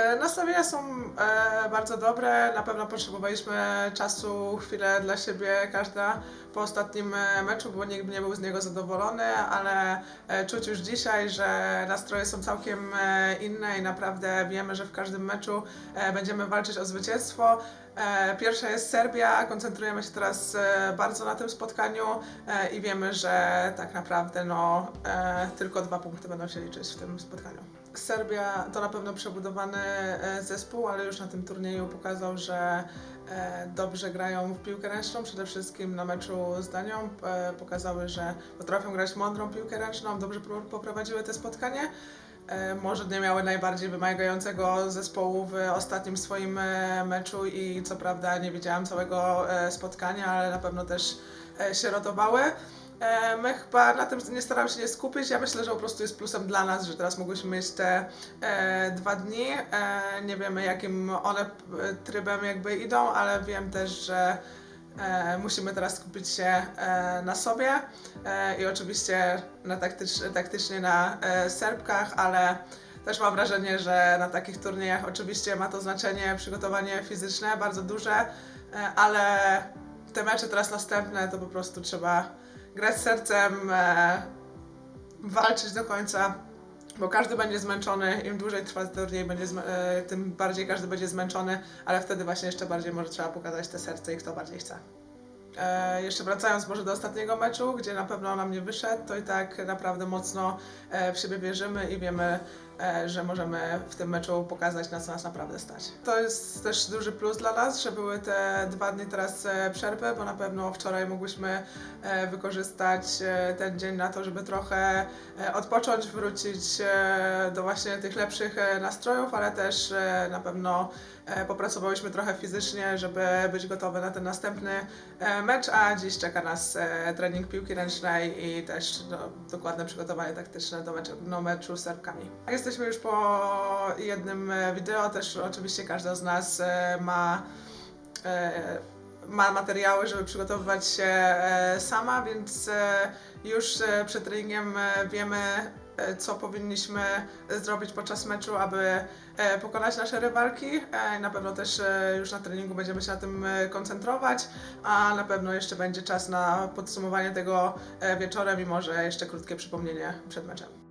E, Nastawienia są e, bardzo dobre. Na pewno potrzebowaliśmy czasu, chwilę dla siebie, każda po ostatnim e, meczu, bo nikt nie był z niego zadowolony, ale czuć już dzisiaj, że nastroje są całkiem inne i naprawdę wiemy, że w każdym meczu będziemy walczyć o zwycięstwo. Pierwsza jest Serbia, koncentrujemy się teraz bardzo na tym spotkaniu i wiemy, że tak naprawdę no, tylko dwa punkty będą się liczyć w tym spotkaniu. Serbia to na pewno przebudowany zespół, ale już na tym turnieju pokazał, że e, dobrze grają w piłkę ręczną, przede wszystkim na meczu z Danią. E, Pokazały, że potrafią grać mądrą piłkę ręczną, dobrze pro- poprowadziły te spotkanie. E, Może nie miały najbardziej wymagającego zespołu w ostatnim swoim e, meczu i co prawda nie widziałam całego e, spotkania, ale na pewno też e, się rotowały. E, My chyba na tym nie staram się nie skupić. Ja myślę, że po prostu jest plusem dla nas, że teraz mogliśmy mieć te e, dwa dni. E, nie wiemy, jakim one e, trybem jakby idą, ale wiem też, że e, musimy teraz skupić się e, na sobie e, i oczywiście na taktycz, taktycznie na e, Serbkach, ale też mam wrażenie, że na takich turniejach oczywiście ma to znaczenie przygotowanie fizyczne bardzo duże, e, ale te mecze teraz następne to po prostu trzeba grać sercem, e, walczyć do końca, bo każdy będzie zmęczony. Im dłużej trwa turniej, będzie e, tym bardziej każdy będzie zmęczony, ale wtedy właśnie jeszcze bardziej może trzeba pokazać te serce i kto bardziej chce. E, jeszcze wracając może do ostatniego meczu, gdzie na pewno nam nie wyszedł, to i tak naprawdę mocno e, w siebie wierzymy i wiemy, że możemy w tym meczu pokazać, na co nas naprawdę stać. To jest też duży plus dla nas, że były te dwa dni teraz e, przerwy, bo na pewno wczoraj mogłyśmy e, wykorzystać e, ten dzień na to, żeby trochę e, odpocząć, wrócić e, do właśnie tych lepszych e, nastrojów, ale też e, na pewno e, popracowałyśmy trochę fizycznie, żeby być gotowe na ten następny e, mecz, a dziś czeka nas e, trening piłki ręcznej i też no, dokładne przygotowanie taktyczne do meczu, do meczu z Serbkami. Już po jednym e, wideo, też oczywiście każda z nas e, ma e, ma materiały, żeby przygotowywać się sama, więc już przed treningiem wiemy, co powinniśmy zrobić podczas meczu, aby pokonać nasze rywalki. Na pewno też już na treningu będziemy się na tym koncentrować, a na pewno jeszcze będzie czas na podsumowanie tego wieczorem i może jeszcze krótkie przypomnienie przed meczem.